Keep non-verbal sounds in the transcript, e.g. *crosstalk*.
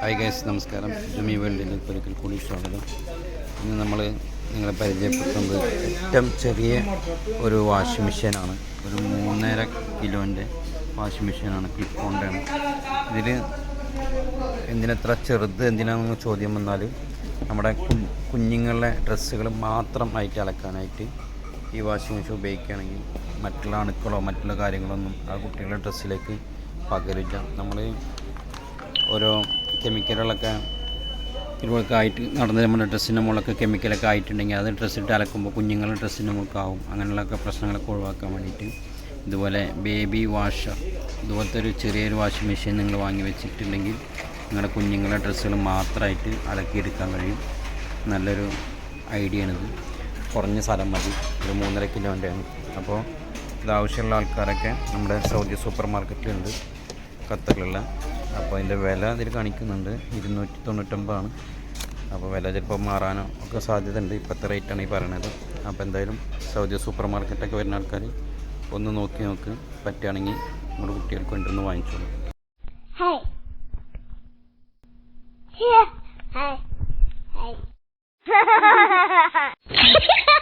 Hi guys നമസ്കാരം. ജുമി വേൾഡിന്റെ ഒരിക്കൽ കൂടി സ്വാഗതം. ഇന്ന് നമ്മൾ നിങ്ങളെ പരിചയപ്പെടുത്തുന്നത് ഏറ്റവും ചെറിയ ഒരു വാഷിംഗ് മെഷീനാണ്. ഒരു മൂന്നര കിലോന്റെ വാഷിംഗ് മെഷീനാണ് ക്ലിപ്പോണ്ടാണ് ഇതിൽ എന്തിനെത്ര ചെറുത് എന്തിനാണെന്ന് ചോദ്യം വന്നാൽ നമ്മുടെ കുഞ്ഞുങ്ങളുടെ ഡ്രസ്സുകൾ മാത്രം ആയിട്ട് അലക്കാനായിട്ട് ഈ വാഷിംഗ് മെഷീൻ ഉപയോഗിക്കുകയാണെങ്കിൽ മറ്റുള്ള അണുക്കളോ മറ്റുള്ള കാര്യങ്ങളൊന്നും ആ കുട്ടികളുടെ ഡ്രസ്സിലേക്ക് പകരില്ല. നമ്മൾ ഓരോ കെമിക്കലുകളൊക്കെ ഇതുപോലൊക്കെ ആയിട്ട് നടന്ന് നമ്മുടെ ഡ്രസ്സിന്റെ മുകളിലൊക്കെ കെമിക്കലൊക്കെ ആയിട്ടുണ്ടെങ്കിൽ അത് ഡ്രസ്സ് ഇട്ട് അലക്കുമ്പോൾ കുഞ്ഞുങ്ങളുടെ ഡ്രസ്സിന്റെ മുകൾക്കാവും അങ്ങനെയുള്ളൊക്കെ പ്രശ്നങ്ങളൊക്കെ ഒഴിവാക്കാൻ വേണ്ടിയിട്ട് ഇതുപോലെ ബേബി വാഷർ ഇതുപോലത്തെ ഒരു ചെറിയൊരു വാഷിംഗ് മെഷീൻ നിങ്ങൾ വാങ്ങി വെച്ചിട്ടുണ്ടെങ്കിൽ നിങ്ങളുടെ കുഞ്ഞുങ്ങളുടെ ഡ്രസ്സുകൾ മാത്രമായിട്ട് അലക്കിയെടുക്കാൻ കഴിയും. നല്ലൊരു ഐഡിയ ആണിത് കുറഞ്ഞ സ്ഥലം മതി. ഒരു മൂന്നര കിലോന്റെ അപ്പോൾ ഇത് ആവശ്യമുള്ള ആൾക്കാരൊക്കെ നമ്മുടെ സൗദി സൂപ്പർ മാർക്കറ്റിലുണ്ട് ഖത്തറിലുള്ള അപ്പോൾ അതിന്റെ വില അതിൽ കാണിക്കുന്നുണ്ട് ഇരുന്നൂറ്റി തൊണ്ണൂറ്റൊമ്പതാണ് അപ്പോൾ വില ചിലപ്പോൾ മാറാനോ ഒക്കെ സാധ്യത ഉണ്ട് ഇപ്പോഴത്തെ റേറ്റാണ് ഈ പറയണത് അപ്പോൾ എന്തായാലും സൗദി സൂപ്പർ മാർക്കറ്റൊക്കെ വരുന്ന ആൾക്കാർ ഒന്ന് നോക്കി നോക്ക് പറ്റുകയാണെങ്കിൽ നമ്മുടെ കുട്ടികൾക്ക് കൊണ്ടുവന്ന് വാങ്ങിച്ചോളൂ Hey. Here. *laughs* Hey. Hey. *laughs* *laughs*